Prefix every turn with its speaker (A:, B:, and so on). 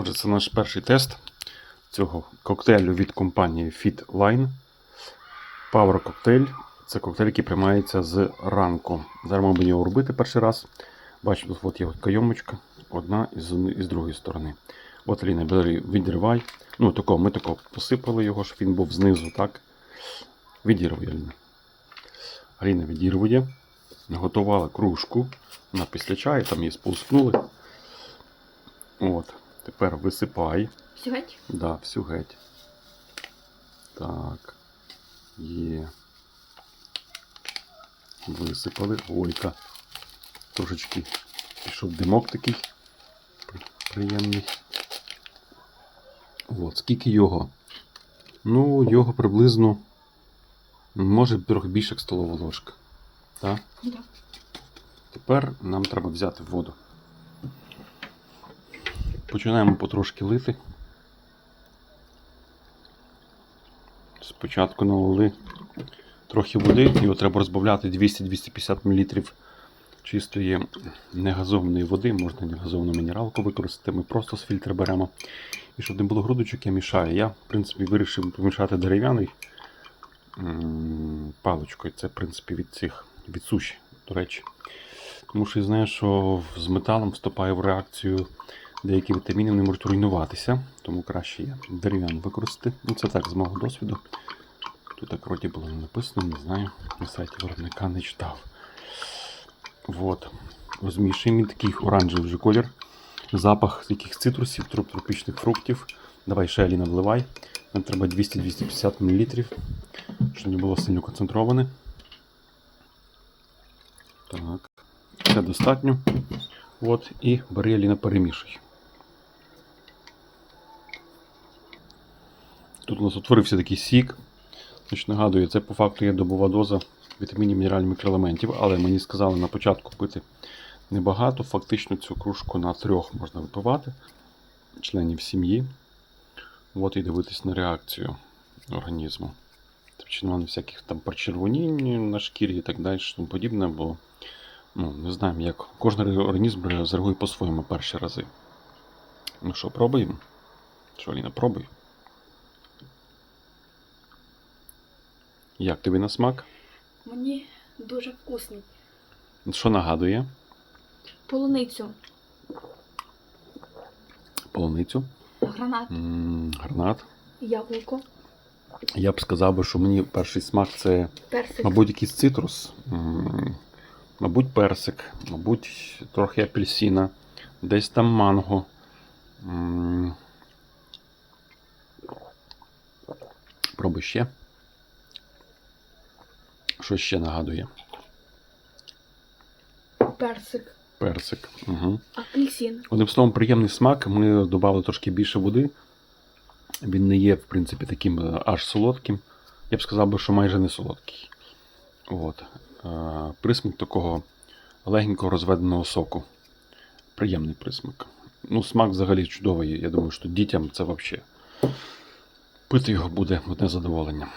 A: Отже, це наш перший тест цього коктейлю від компанії FitLine. Power коктейль. Це коктейль, який приймається з ранку. Зараз ми будемо його робити перший раз. Бачите, тут от є кайомочка, одна і з, і з другої сторони. От Аліна, бери, відривай. Ну, тако, ми тако посипали його, щоб він був знизу, так? Відірвуй, Аліна. Аліна відірвує. Наготувала кружку. Вона після чаю, там її сполоскнули. Тепер висипай.
B: Сьогодні?
A: Да, всю геть. Так. Є. Висипали. Ойка. Трошечки пішов димок такий. Приємний. От, скільки його? Ну, його приблизно. Може трохи більше як столова ложка. Так?
B: Да.
A: Тепер нам треба взяти воду. Починаємо потрошки лити. Спочатку налили трохи води, його треба розбавляти 200-250 мл чистої негазованої води, можна негазовану мінералку використати. Ми просто з фільтра беремо. І щоб не було грудочок, я мішаю. Я, в принципі, вирішив помішати дерев'яний паличкою. Це, в принципі, від цих від суші, до речі. Тому що я знаю, що з металом вступає в реакцію деякі вітаміни вони можуть руйнуватися, тому краще я дерев'яну використати. Ну, це так, з мого досвіду. Тут так вроді було не написано, не знаю. На сайті виробника не читав. От. Розмішуємо він такий оранжевий вже колір. Запах яких цитрусів, троп- тропічних фруктів. Давай ще Аліна вливай. Нам треба 200-250 мл, щоб не було сильно концентроване. Так. Це достатньо. От, і бери Аліна перемішуй. Тут у нас утворився такий сік. Значить, нагадую, це по факту є добова доза вітамінів, мінералів, мікроелементів, але мені сказали на початку пити небагато. Фактично цю кружку на трьох можна випивати, членів сім'ї. От і дивитись на реакцію організму. Тобто немає всяких там почервонінь на шкірі і так далі, тому подібне, бо ну, не знаємо, як кожен організм зреагує по-своєму перші рази. Ну що, пробуємо? Що, Аліна, пробуй. Як тобі на смак?
B: Мені дуже вкусний.
A: Що нагадує?
B: Полуницю,
A: Полуницю,
B: гранат,
A: м, гранат.
B: яблуко,
A: Я б сказав, би, що мені перший смак це,
B: персик.
A: мабуть, якийсь цитрус, м, мабуть, персик, мабуть, трохи апельсина, десь там манго. М. Пробуй ще. Що ще нагадує?
B: персик,
A: Персик. Угу.
B: апельсин.
A: Одним словом, приємний смак. Ми додали трошки більше води. Він не є, в принципі, таким е, аж солодким. Я б сказав би, що майже не солодкий. От. Е, Присмак такого легенького розведеного соку. Приємний присмак. Ну, смак взагалі чудовий. Я думаю, що дітям це взагалі. Пити його буде одне задоволення.